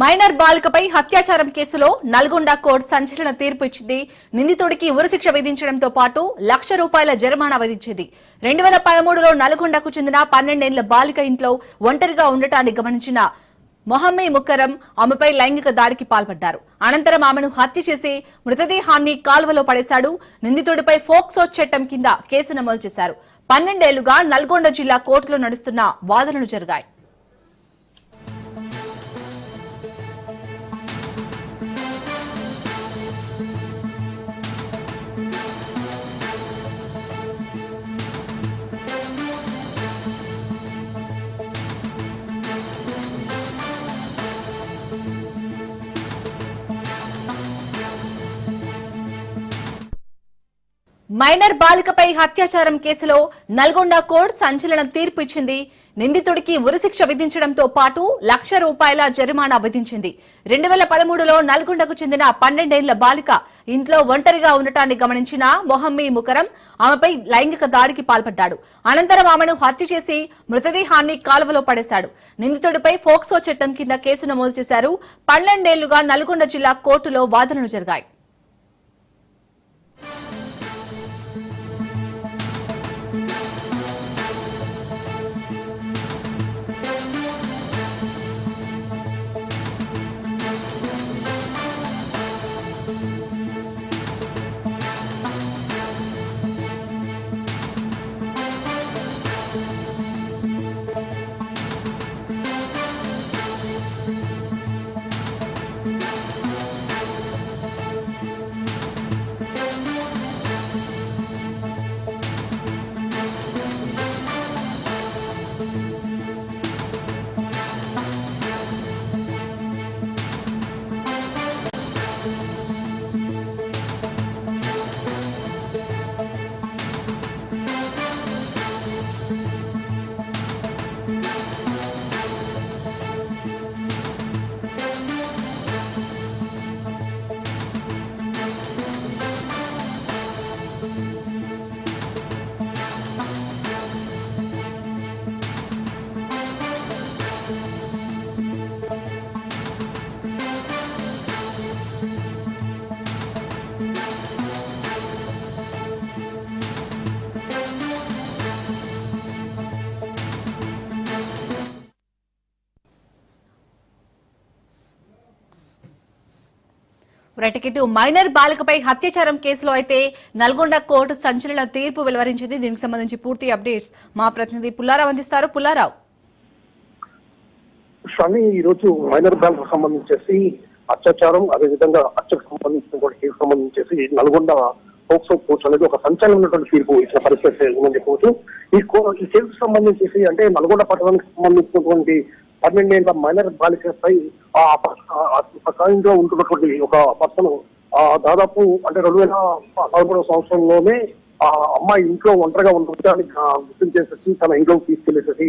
Minor బాలికపై హత్యాచారం కేసులో Nalgonda court సంచలన తీర్పు ఇచ్చింది. నిందితుడికి ఉరిశిక్ష విధించడంతో పాటు లక్ష రూపాయల జరిమానా విధించింది. రెండు వేల పదమూడులో నల్గొండకు చెందిన పన్నెండేళ్ళ బాలిక ఇంట్లో ఒంటరిగా ఉండటాన్ని గమనించిన మొహమ్మీ ముక్కరం ఆమెపై లైంగిక దాడికి పాల్పడ్డారు. అనంతరం ఆమెను హత్య చేసి మృతదేహాన్ని కాల్వలో పడేశాడు. నిందితుడిపై ఫోక్సో చట్టం కింద కేసు నమోదు చేశారు. పన్నెండేళ్ళుగా నల్గొండ జిల్లా కోర్టులో నడుస్తున్న వాదనలు జరిగాయి. మైనర్ బాలికపై హత్యాచారం కేసులో నల్గొండ కోర్టు సంచలన తీర్పు ఇచ్చింది. నిందితుడికి ఉరిశిక్ష విధించడంతో పాటు లక్ష రూపాయల జరిమానా విధించింది. రెండు వేల పదమూడులో నల్గొండకు చెందిన పన్నెండేళ్ళ బాలిక ఇంట్లో ఒంటరిగా ఉండటాన్ని గమనించిన మొహమ్మీ ముకరం ఆమెపై లైంగిక దాడికి పాల్పడ్డాడు. అనంతరం ఆమెను హత్య చేసి మృతదేహాన్ని కాలువలో పడేశాడు. నిందితుడిపై ఫోక్సో చట్టం కింద కేసు నమోదు చేశారు. పన్నెండేళ్ళుగా నల్గొండ జిల్లా కోర్టులో వాదనలు జరిగాయి. రైట్కిటు మైనర్ బాలికపై హత్యాచారం కేసులో అయితే నల్గొండ కోర్టు సంచలన తీర్పు వెలువరించింది. దీనికి సంబంధించి పూర్తి అప్డేట్స్ మా ప్రతినిధి పుల్లారావు అందిస్తారు. పుల్లారావు. స్వామి ఈ రోజు మైనర్ బ్యాంక్ సంబంధించేసి అత్యాచారం అదేవిధంగా హత్యకు సంబంధించిన కూడా కేసు సంబంధించేసి నల్గొండ పోక్సో కోర్టు అనేది ఒక సంచలనమైనటువంటి తీర్పు ఇచ్చిన పరిస్థితి ఉందని చెప్పవచ్చు. ఈ ఈ కేసుకు సంబంధించేసి అంటే నల్గొండ పట్టణానికి సంబంధించినటువంటి పన్నెండేళ్ళ మైనర్ బాలికపై ఆ ఉంటున్నటువంటి ఒక పర్సన్ దాదాపు అంటే రెండు వేల పదమూడవ సంవత్సరంలోనే ఆ అమ్మాయి ఇంట్లో ఒంటరిగా ఉండటాన్ని గుర్తు చేసేసి తన ఇంట్లోకి తీసుకెళ్ళేసేసి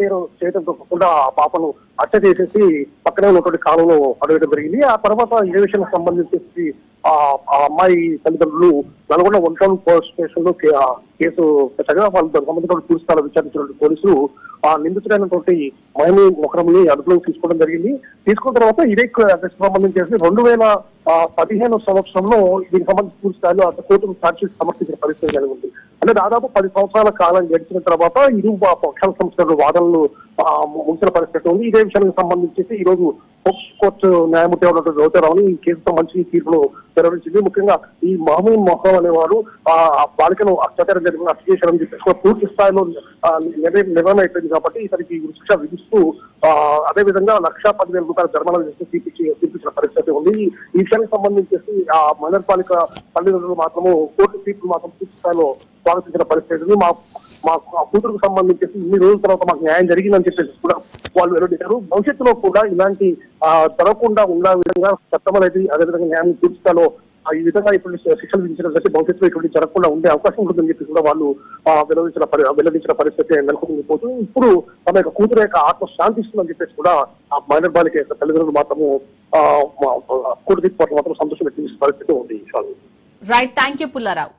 చేయడం చేయడంతో కాకుండా ఆ పాపను హత్య చేసేసి పక్కనే ఉన్నటువంటి కాలంలో అడగడం జరిగింది. ఆ తర్వాత ఈ విషయం సంబంధించి ఆ అమ్మాయి తల్లిదండ్రులు నల్గొండ వన్ టౌన్ పోలీస్ స్టేషన్లో కేసు పెట్టగా వాళ్ళతో సంబంధించిన పూర్తిస్థాయిలో విచారించినటువంటి పోలీసులు ఆ నిందితుడైనటువంటి మహిళ ఒకరిని అదుపులోకి తీసుకోవడం జరిగింది. తీసుకున్న తర్వాత ఇదే కేసుకు సంబంధించి రెండు వేల పదిహేను సంవత్సరంలో దీనికి సంబంధించి పూర్తి స్థాయిలో అటు సాక్షి సమర్పించిన పరిస్థితి కలిగి ఉంది. అంటే దాదాపు పది సంవత్సరాల కాలం గడిచిన తర్వాత ఇరు పక్షాల సంస్థల వాదనలు ముగిసిన పరిస్థితి ఉంది. ఇదే విషయానికి సంబంధించి ఈ రోజు కోర్టు న్యాయమూర్తి ఉన్నటువంటి జ్యోతిరావుని ఈ కేసుతో మంచి తీర్పును వెలువరించింది ముఖ్యంగా ఈ మహమూద్ మొహం అనేవాడు ఆ బాలికను అత్యాచారం జరిగిన హత్య చేశారని చెప్పేసి పూర్తి స్థాయిలో నిర్ణయం నిర్ణయం అయిపోయింది కాబట్టి ఇతనికి శిక్ష విధిస్తూ ఆ, అదే విధంగా లక్ష పదివేల రూపాయల జరిమానా చేసి తీర్పించి తీర్పించిన పరిస్థితి ఉంది. ఈ విషయానికి సంబంధించేసి ఆ మైనర్ పాలిక తల్లిదండ్రులు మాత్రము కోర్టు తీర్పు మాత్రం పూర్తి స్థాయిలో స్వాగతించిన పరిస్థితి ఉంది. మా మా కూతురుకు సంబంధించి ఇన్ని రోజుల తర్వాత మాకు న్యాయం జరిగిందని చెప్పేసి కూడా వాళ్ళు వెల్లడించారు. భవిష్యత్తులో కూడా ఇలాంటి జరగకుండా ఉన్న విధంగా చట్టం అనేది అదేవిధంగా న్యాయం తీర్చుతాలో ఈ విధంగా ఇప్పుడు శిక్షలు విధించినట్లయితే భవిష్యత్తులో ఇటువంటి జరగకుండా ఉండే అవకాశం ఉంటుందని చెప్పి కూడా వాళ్ళు వెల్లడించిన వెల్లడించిన పరిస్థితి నెలకొని పోతూ ఇప్పుడు తమ యొక్క కూతురు యొక్క ఆత్మ శాంతిస్తుందని చెప్పేసి కూడా ఆ మైనర్ బాలిక యొక్క తల్లిదండ్రులు మాత్రము ఆ, తీర్పు పట్ల మాత్రం సంతోషం వ్యక్తం పరిస్థితి ఉంది. Right thank you Pullarao